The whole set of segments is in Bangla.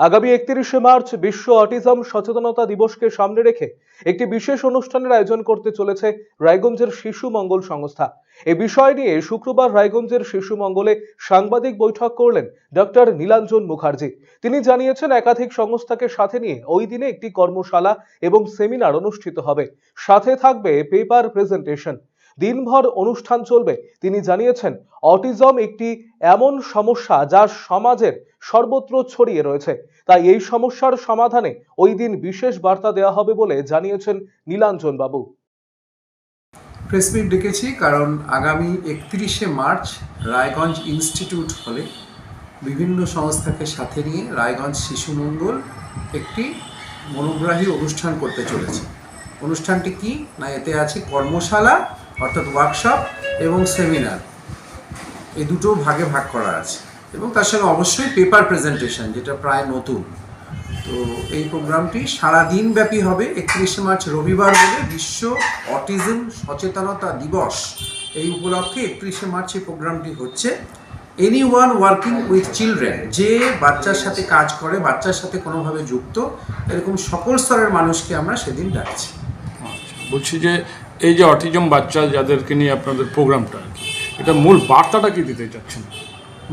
আগামী একত্রিশে মার্চ বিশ্ব অটিজম সচেতনতা দিবসকে সামনে রেখে একটি বিশেষ অনুষ্ঠানের আয়োজন করতে চলেছে রায়গঞ্জের শিশু মঙ্গল সংস্থা। এ বিষয় নিয়ে শুক্রবার রায়গঞ্জের শিশু মঙ্গলে সাংবাদিক বৈঠক করলেন ডক্টর নীলাঞ্জন মুখার্জি। তিনি জানিয়েছেন, একাধিক সংস্থাকে সাথে নিয়ে ওই দিনে একটি কর্মশালা এবং সেমিনার অনুষ্ঠিত হবে। সাথে থাকবে পেপার প্রেজেন্টেশন। দিনভর অনুষ্ঠান চলবে। তিনি জানিয়েছেন, অটিজম একটি এমন সমস্যা যা সমাজের সর্বত্র ছড়িয়ে রয়েছে। তাই এই সমস্যার সমাধানে ওই দিন বিশেষ বার্তা দেওয়া হবে বলে জানিয়েছেন নীলাঞ্জন বাবু। প্রেস মিট ডেকেছি কারণ আগামী একত্রিশে মার্চ রায়গঞ্জ ইনস্টিটিউট হলে বিভিন্ন সংস্থাকে সাথে নিয়ে রায়গঞ্জ শিশু মঙ্গল একটি মনোগ্রাহী অনুষ্ঠান করতে চলেছে। অনুষ্ঠানটি কি না এতে আছে কর্মশালা অর্থাৎ ওয়ার্কশপ এবং সেমিনার এই দুটো ভাগে ভাগ করা আছে। এবং তার সঙ্গে অবশ্যই পেপার প্রেজেন্টেশন যেটা প্রায় নতুন। তো এই প্রোগ্রামটি সারা দিন ব্যাপী হবে একত্রিশে মার্চ রবিবার বলে বিশ্ব অটিজম সচেতনতা দিবস এই উপলক্ষে একত্রিশে মার্চ এই প্রোগ্রামটি হচ্ছে। Any one working with children যে বাচ্চার সাথে কাজ করে বাচ্চার সাথে কোনোভাবে যুক্ত এরকম সকল স্তরের মানুষকে আমরা সেদিন ডাকছি। আচ্ছা, বলছি যে এই যে অটিজম বাচ্চা যাদেরকে নিয়ে আপনাদের প্রোগ্রামটা, এটা মূল বার্তাটা কি দিতে চাচ্ছেন?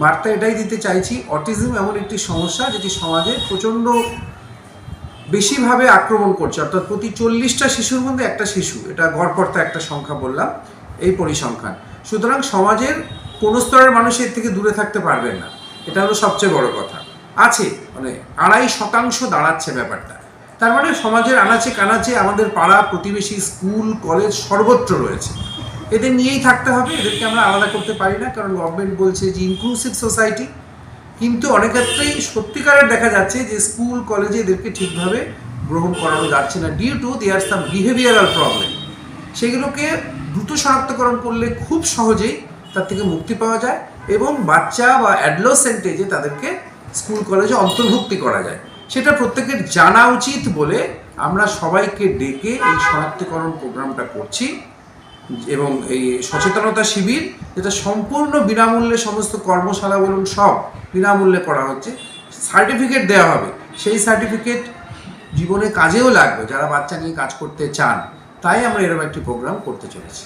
বার্তা এটাই দিতে চাইছি অটিজম এমন একটি সমস্যা যেটি সমাজে প্রচণ্ড বেশিভাবে আক্রমণ করছে। অর্থাৎ প্রতি চল্লিশটা শিশুর মধ্যে একটা শিশু, এটা গড়পড়তা একটা সংখ্যা বললাম, এই পরিসংখ্যান। সুতরাং সমাজের কোনো স্তরের মানুষ এর থেকে দূরে থাকতে পারবেন না। এটা হলো সবচেয়ে বড় কথা। আছে মানে আড়াই শতাংশ দাঁড়াচ্ছে ব্যাপারটা। তার মানে সমাজের আনাচে কানাচে আমাদের পাড়া, প্রতিবেশী, স্কুল, কলেজ সর্বত্র রয়েছে। এদের নিয়েই থাকতে হবে, এদেরকে আমরা আলাদা করতে পারি না, কারণ গভর্নমেন্ট বলছে যে ইনক্লুসিভ সোসাইটি কিন্তু অনেক ক্ষেত্রেই সত্যিকারের দেখা যাচ্ছে যে স্কুল, কলেজে এদেরকে ঠিকভাবে গ্রহণ করানো যাচ্ছে না। Due to their some behavioural problem সেগুলোকে দ্রুত শনাক্তকরণ করলে খুব সহজেই তার থেকে মুক্তি পাওয়া যায় এবং বাচ্চা বা অ্যাডলোসেন্টেজে তাদেরকে স্কুল, কলেজে অন্তর্ভুক্তি করা যায়। সেটা প্রত্যেকের জানা উচিত বলে আমরা সবাইকে ডেকে এই শনাক্তকরণ প্রোগ্রামটা করছি এবং এই সচেতনতা শিবির, যেটা সম্পূর্ণ বিনামূল্যে সমস্ত কর্মশালা বলুন সব বিনামূল্যে করা হচ্ছে। সার্টিফিকেট দেওয়া হবে। সেই সার্টিফিকেট জীবনে কাজেও লাগবে যারা বাচ্চা নিয়ে কাজ করতে চান। তাই আমরা এরকম একটি প্রোগ্রাম করতে চলেছি।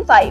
9.5